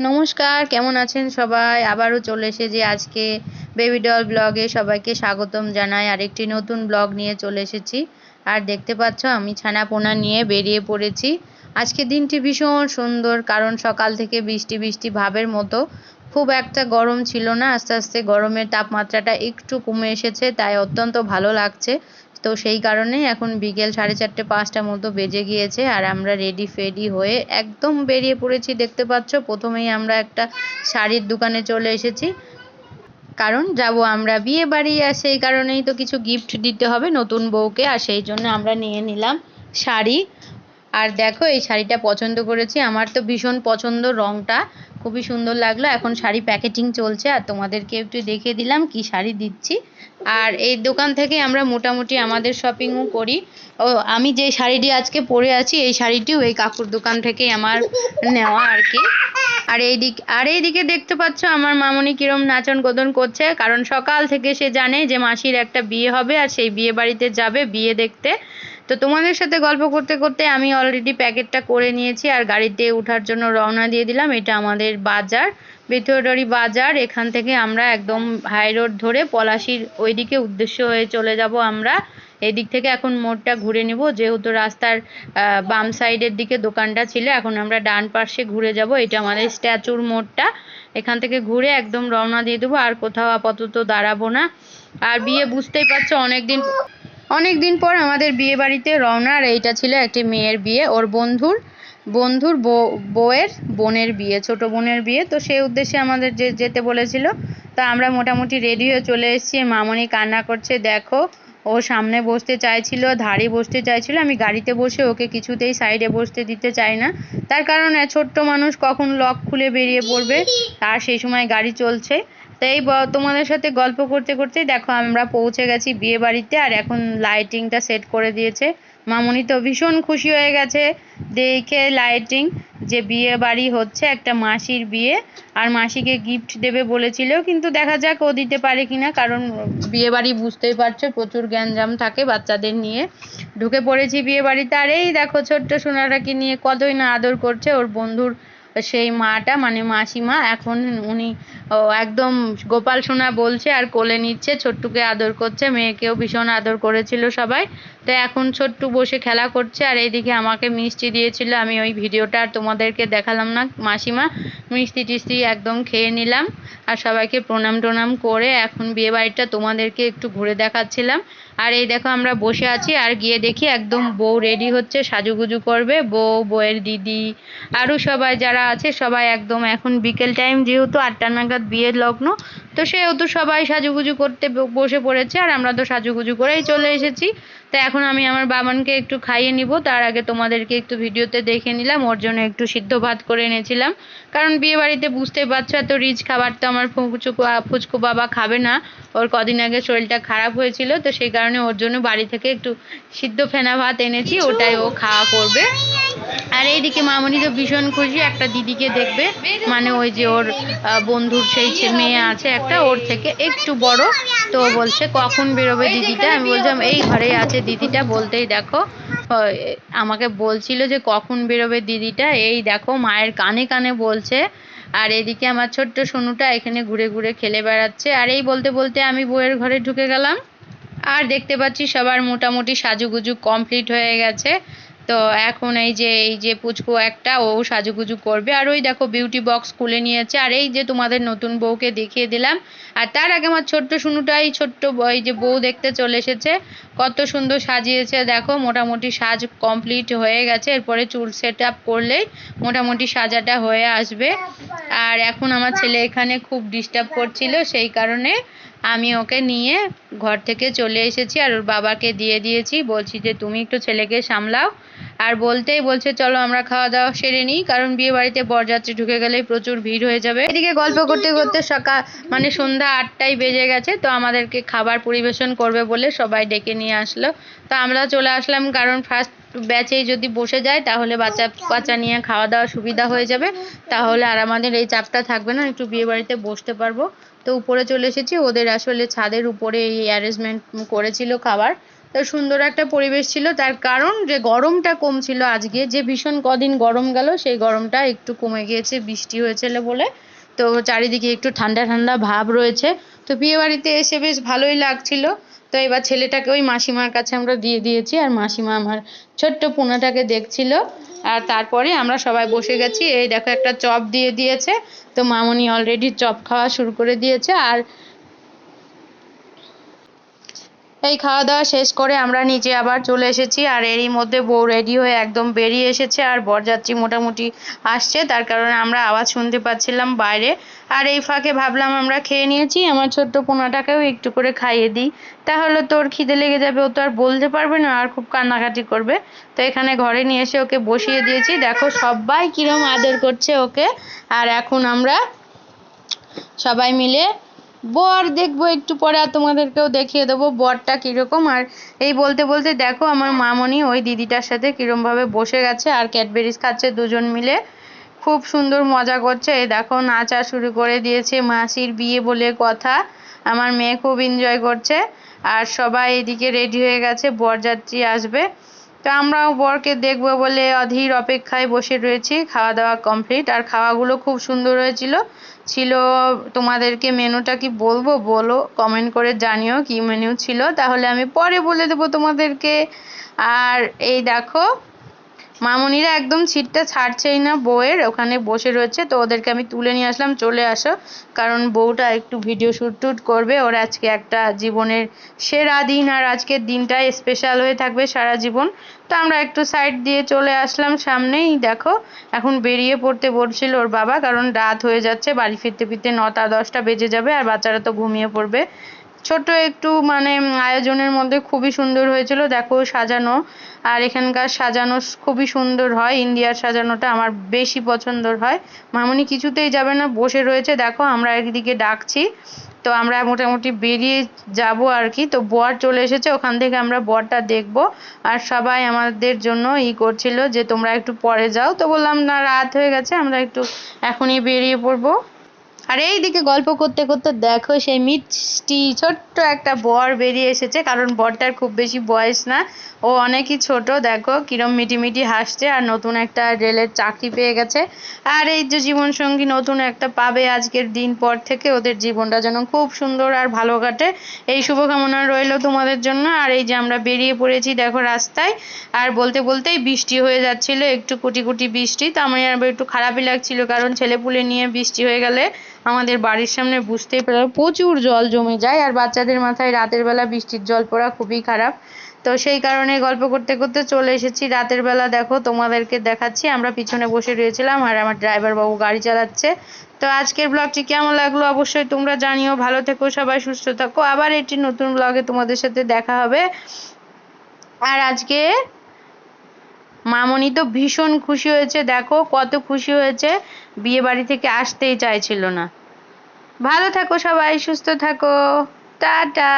নমস্কার, কেমন আছেন সবাই? আবারও চলে এসেছি আজকে বেবি ডল ব্লগে সবাইকে স্বাগতম জানাই। আরেকটি নতুন ব্লগ নিয়ে চলে এসেছি। আর দেখতে পাচ্ছ, আমি ছানাপোনা নিয়ে বেরিয়ে পড়েছি। আজকে দিনটি ভীষণ সুন্দর, কারণ সকাল থেকে বৃষ্টি বৃষ্টি ভাবের মতো। খুব একটা গরম ছিল না। আস্তে আস্তে গরমের তাপমাত্রাটা একটু কমে এসেছে, তাই অত্যন্ত ভালো লাগছে। তো সেই কারণেই এখন বিকেল সাড়ে চারটে পাঁচটা মতো বেজে গিয়েছে আর আমরা রেডি ফেডি হয়ে একদম বেরিয়ে পড়েছি, দেখতে পাচ্ছ? প্রথমেই আমরা একটা শাড়ির দোকানে চলে এসেছি। কারণ যাব আমরা, বিয়ে বাড়ি আর সেই কারণেই তো কিছু গিফট দিতে হবে নতুন বউকে, আর সেই জন্য আমরা নিয়ে নিলাম শাড়ি। আর দেখো, এই শাড়িটা পছন্দ করেছি। আমার তো ভীষণ পছন্দ রংটা। খুবই সুন্দর লাগল। এখন শাড়ি প্যাকেটিং চলছে আর তোমাদেরকে একটু দেখিয়ে দিলাম কি শাড়ি দিচ্ছি। আর এই দোকান থেকে আমরা মোটামুটি আমাদের শপিংও করি। ও, আমি যে শাড়িটি আজকে পরে আছি, এই শাড়িটিও এই কাকুর দোকান থেকে আমার নেওয়া আর কি। আর এই দিক আর এইদিকে দেখতে পাচ্ছ আমার মামনি কিরম নাচন কোদন করছে। কারণ সকাল থেকে সে জানে যে মাসির একটা বিয়ে হবে আর সেই বিয়ে বাড়িতে যাবে বিয়ে দেখতে। তো তোমাদের সাথে গল্প করতে করতে আমি অলরেডি প্যাকেটটা করে নিয়েছি আর গাড়িতে ওঠার জন্য রওনা দিয়ে দিলাম। এটা আমাদের বাজার, বেথুয়াডারি বাজার। এখান থেকে আমরা একদম হাই রোড ধরে পলাশির ওইদিকে উদ্দেশ্য হয়ে চলে যাব আমরা। এদিক থেকে এখন মোড়টা ঘুরে নিব। যেহেতু রাস্তার বাম সাইডের দিকে দোকানটা ছিল, এখন আমরা ডান পাশে ঘুরে যাব। এটা আমাদের স্ট্যাচুর মোড়টা। এখান থেকে ঘুরে একদম রওনা দিয়ে দেবো। আর কোথাও আপাতত দাঁড়াবো না। আর বিয়ে বুঝতেই পারছ, অনেকদিন অনেক দিন পর আমাদের বিয়ে বাড়িতে রওনা, আর এইটা ছিল একটি মেয়ের বিয়ে, ওর বন্ধুর বন্ধুর বউয়ের বোনের বিয়ে, ছোট বোনের বিয়ে। তো সেই উদ্দেশ্যে আমাদের যে যেতে বলেছিল, তা আমরা মোটামুটি রেডি হয়ে চলে এসেছি। মামনি কান্না করছে, দেখো, ও সামনে বসতে চাইছিল ধারে বসতে চাইছিল, আমি গাড়িতে বসে ওকে কিছুতেই সাইডে বসতে দিতে চাই না। তার কারণ ছোট্ট মানুষ কখন লক খুলে বেরিয়ে পড়বে আর সেই সময় গাড়ি চলছে। তাই তোমাদের সাথে গল্প করতে করতেই দেখো আমরা পৌঁছে গেছি বিয়ে বাড়িতে আর এখন লাইটিংটা সেট করে দিয়েছে। মামনি তো ভীষণ খুশি হয়ে গেছে। দেখে লাইটিং যে বিয়ে বাড়ি হচ্ছে একটা মাসির বিয়ে আর মাসিকে গিফট দেবে বলেছিল, কিন্তু দেখা যাক ও দিতে পারে কিনা, কারণ বিয়ে বাড়ি বুঝতেই পারছ প্রচুর গ্যাঞ্জাম থাকে বাচ্চাদের নিয়ে। ঢুকে পড়েছি বিয়ে বাড়িতে আর এই দেখো ছোট্ট সোনাটাকে নিয়ে কতই না আদর করছে ওর বন্ধুর সেই মাটা মানে মাসিমা। এখন উনি একদম গোপাল সোনা বলছে আর কোলে নিচ্ছে, ছোট্টুকে আদর করছে, মেয়েকেও ভীষণ আদর করেছিল সবাই। তো এখন ছোট্টু বসে খেলা করছে আর এইদিকে আমাকে মিষ্টি দিয়েছিল, আমি ওই ভিডিওটা আর তোমাদেরকে দেখালাম না, মাসিমা। মিষ্টি টিষ্টি একদম খেয়ে নিলাম আর সবাইকে প্রণাম টোনাম করে এখন বিয়েবাড়িটা তোমাদেরকে একটু ঘুরে দেখাচ্ছিলাম। আর এই দেখো আমরা বসে আছি আর গিয়ে দেখি একদম বউ রেডি হচ্ছে, সাজুগুজু করবে, বউ, বউয়ের দিদি আরও সবাই যারা আছে সবাই একদম এখন বিকেল টাইম যেহেতু আটটা নাগাদ বিয়ের লগ্ন। তো সেহেতু সবাই সাজুগুজু করতে বসে পড়েছে আর আমরা তো সাজুগুজু করেই চলে এসেছি। তো এখন আমি আমার বাবানকে একটু খাইয়ে নিব। তার আগে তোমাদেরকে একটু ভিডিওতে দেখে নিলাম। ওর জন্য একটু সিদ্ধ ভাত করে এনেছিলাম। কারণ বিয়ে বাড়িতে বুঝতেই পারছ, এত রিচ খাবার তো আমার ফুচকু ফুচকু বাবা খাবে না। ওর কদিন আগে শরীরটা খারাপ হয়েছিল, তো সেই কারণে ওর জন্য বাড়ি থেকে একটু সিদ্ধ ফেনা ভাত এনেছি। ওটাই ও খাওয়া করবে। আর এইদিকে মামনি তো ভীষণ খুশি। একটা দিদিকে দেখবে। মানে ওই যে ওর বন্ধুর সেই মেয়ে আছে একটা। ওর থেকে একটু বড়। তো বলছে, কখন বেরোবে দিদিটা? আমি বলছিলাম, এই ঘরেই আছে দিদিটা বলতেই দেখো আমাকে বলছিল যে কখন বেরোবে দিদিটা, এই দেখো মায়ের কানে কানে বলছে, আর এদিকে আমার ছোট্ট সোনুটা এখানে ঘুরে ঘুরে খেলে বেড়াচ্ছে, আর এই বলতে বলতে আমি বউয়ের ঘরে ঢুকে গেলাম, আর দেখতে পাচ্ছি সবার মোটামুটি সাজুগুজু কমপ্লিট হয়ে গেছে তো এখন এই যে এই যে পুচকু একটা, ও সাজুগুজু করবে। আর ওই দেখো বিউটি বক্স খুলে নিয়েছে। আর এই যে তোমাদের নতুন বউকে দেখিয়ে দিলাম। আর তার আগে আমার ছোট্ট শুনুটাই ছোট্ট এই যে বউ দেখতে চলে এসেছে। কত সুন্দর সাজিয়েছে। দেখো, মোটামুটি সাজ কমপ্লিট হয়ে গেছে। এরপরে চুল সেট আপ করলেই মোটামুটি সাজাটা হয়ে আসবে। আর এখন আমার ছেলে এখানে খুব ডিস্টার্ব করছিল। সেই কারণে আমি ওকে নিয়ে ঘর থেকে চলে এসেছি। আর ওর বাবাকে দিয়ে দিয়েছি। বলছি যে, তুমি একটু ছেলেকে সামলাও। আর বলতেই বলছে চলো আমরা খাওয়া দাওয়া সেরে নিই কারণ বিয়ে বাড়িতে বরযাত্রী ঢুকে গেলেই প্রচুর ভিড় হয়ে যাবে। এদিকে গল্প করতে করতে সকাল মানে সন্ধ্যা আটটাই বেজে গেছে তো আমাদেরকে খাবার পরিবেশন করবে বলে সবাই ডেকে নিয়ে আসলো। তো আমরা চলে আসলাম কারণ ফার্স্ট ব্যাচেই যদি বসে যায় তাহলে বাচ্চা বাচ্চা নিয়ে খাওয়া দাওয়া সুবিধা হয়ে যাবে। তাহলে আর আমাদের এই চাপটা থাকবে না একটু বিয়ে বাড়িতে বসতে পারব। তো উপরে চলে এসেছি ওদের আসলে ছাদের উপরে এই অ্যারেঞ্জমেন্ট করেছিল খাবার। তো সুন্দর একটা পরিবেশ ছিল। তার কারণ যে গরমটা কম ছিল আজকে, যে ভীষণ কদিন গরম গেল, সেই গরমটা একটু কমে গিয়েছে, বৃষ্টি হয়েছিল বলে। তো চারিদিকে একটু ঠান্ডা ঠান্ডা ভাব রয়েছে। তো বিয়ে বাড়িতে এসে বেশ ভালোই লাগছিল। তো এবার ছেলেটাকে ওই মাসিমার কাছে আমরা দিয়ে দিয়েছি আর মাসিমা আমার ছোট্ট পোনাটাকে দেখছিল। আর তারপরে আমরা সবাই বসে গেছি। এই দেখো একটা চপ দিয়ে দিয়েছে। তো মামনি অলরেডি চপ খাওয়া শুরু করে দিয়েছে। আর এই খাওয়া দাওয়া শেষ করে আমরা নিচে আবার চলে এসেছি আর এরই মধ্যে বউ রেডি হয়ে একদম বেরিয়ে এসেছে আর বরযাত্রী মোটামুটি আসছে। তার কারণে আমরা আওয়াজ শুনতে পাচ্ছিলাম বাইরে। আর এই ফাঁকে ভাবলাম আমরা খেয়ে নিয়েছি, আমার ছোট্ট পোনাটাকেও একটু করে খাইয়ে দিই। তাহলে তোর খিদে লেগে যাবে, ও তো আর বলতে পারবে না, আর খুব কান্নাকাটি করবে। তো এখানে ঘরে নিয়ে এসে ওকে বসিয়ে দিয়েছি। দেখো সবাই কিরম আদর করছে ওকে। আর এখন আমরা সবাই মিলে বর দেখব একটু পরে আর তোমাদেরকেও দেখিয়ে দেবো, বরটা কীরকম। আর এই বলতে বলতে দেখো আমার মামনি ওই দিদিটার সাথে কীরমভাবে বসে গেছে আর ক্যাডবেরিজ খাচ্ছে দুজন মিলে। খুব সুন্দর মজা করছে। এই দেখো, নাচা শুরু করে দিয়েছে মাসির বিয়ে বলে কথা। আমার মেয়ে খুব এনজয় করছে। আর সবাই এদিকে রেডি হয়ে গেছে, বরযাত্রী আসবে। তো আমরাও বরকে দেখব বলে অধীর অপেক্ষায় বসে রয়েছি। খাওয়া দাওয়া কমপ্লিট আর খাওয়াগুলো খুব সুন্দর হয়েছিল। ছিল, তোমাদেরকে মেনুটা কি বলব? বলো কমেন্ট করে জানিও কি মেনু ছিল। তাহলে আমি পরে বলে দেবো তোমাদেরকে। আর এই দেখো মামনিরা একদম ছিটটা ছাড়ছেই না বউয়ের, ওখানে বসে রয়েছে। তো ওদেরকে আমি তুলে নিয়ে আসলাম, চলে আসো। কারণ বউটা একটু ভিডিও শ্যুট টুট করবে, ওর আজকে একটা জীবনের সেরা দিন, আর আজকের দিনটা স্পেশাল হয়ে থাকবে সারা জীবন। তো আমরা একটু সাইড দিয়ে চলে আসলাম, সামনেই দেখো, এখন বেরিয়ে পড়তে বলছিল ওর বাবা, কারণ রাত হয়ে যাচ্ছে, বাড়ি ফিরতে ফিরতে নটা দশটা বেজে যাবে, আর বাচ্চারা তো ঘুমিয়ে পড়বে। ছোট একটু মানে আয়োজনের মধ্যে খুবই সুন্দর হয়েছিল, দেখো সাজানো। আর এখানকার সাজানো খুবই সুন্দর হয়, ইন্ডিয়ার সাজানোটা আমার বেশি পছন্দর হয়। মামনি কিছুতেই যাবে না, বসে রয়েছে। দেখো আমরা একদিকে ডাকছি। তো আমরা মোটামুটি বেরিয়ে যাব আর কি। তো বর চলে এসেছে, ওখান থেকে আমরা বরটা দেখব। আর সবাই আমাদের জন্য ই করছিল যে তোমরা একটু পরে যাও। তো বললাম, না, রাত হয়ে গেছে, আমরা একটু এখনই বেরিয়ে পড়ব। আর এইদিকে গল্প করতে করতে দেখো সেই মিষ্টি ছোট্ট একটা বর বেরিয়ে এসেছে, কারণ বরটার খুব বেশি বয়স না। ও অনেকই ছোট, দেখো কিরম মিটিমিটি হাসছে আর নতুন একটা রেলের চাকরি পেয়ে গেছে। আর এই যে জীবনসঙ্গী নতুন একটা পাবে আজকের দিন পর থেকে, ওদের জীবনটা যেন খুব সুন্দর আর ভালো কাটে। এই শুভকামনা রইল তোমাদের জন্য। আর এই যে আমরা বেরিয়ে পড়েছি, দেখো রাস্তায়, আর বলতে বলতেই বৃষ্টি হয়ে যাচ্ছিল, একটু কুটি কুটি বৃষ্টি। তো আমার একটু খারাপই লাগছিল, কারণ ছেলেপুলে নিয়ে বৃষ্টি হয়ে গেলে আমাদের বাড়ির সামনে বুঝতেই পারো প্রচুর জল জমে যায় আর বাচ্চাদের মাথায় রাতের বেলা বৃষ্টির জল পড়া খুবই খারাপ। তো সেই কারণে গল্প করতে করতে চলে এসেছি। রাতের বেলা দেখো, তোমাদেরকে দেখাচ্ছি। আমরা পিছনে বসে রয়েছিলাম আর আমার ড্রাইভার বাবু গাড়ি চালাচ্ছে। তো আজকের ব্লগটি কেমন লাগল অবশ্যই তোমরা জানিও। ভালো থেকো, সবাই সুস্থ থাকো। আবার একটি নতুন ব্লগে তোমাদের সাথে দেখা হবে। আর আজকে মামনি তো ভীষণ খুশি হয়েছে, দেখো কত খুশি হয়েছে, বিয়ে বাড়ি থেকে আসতেই চাইছিল না। ভালো থাকো সবাই, সুস্থ থাকো, টাটা।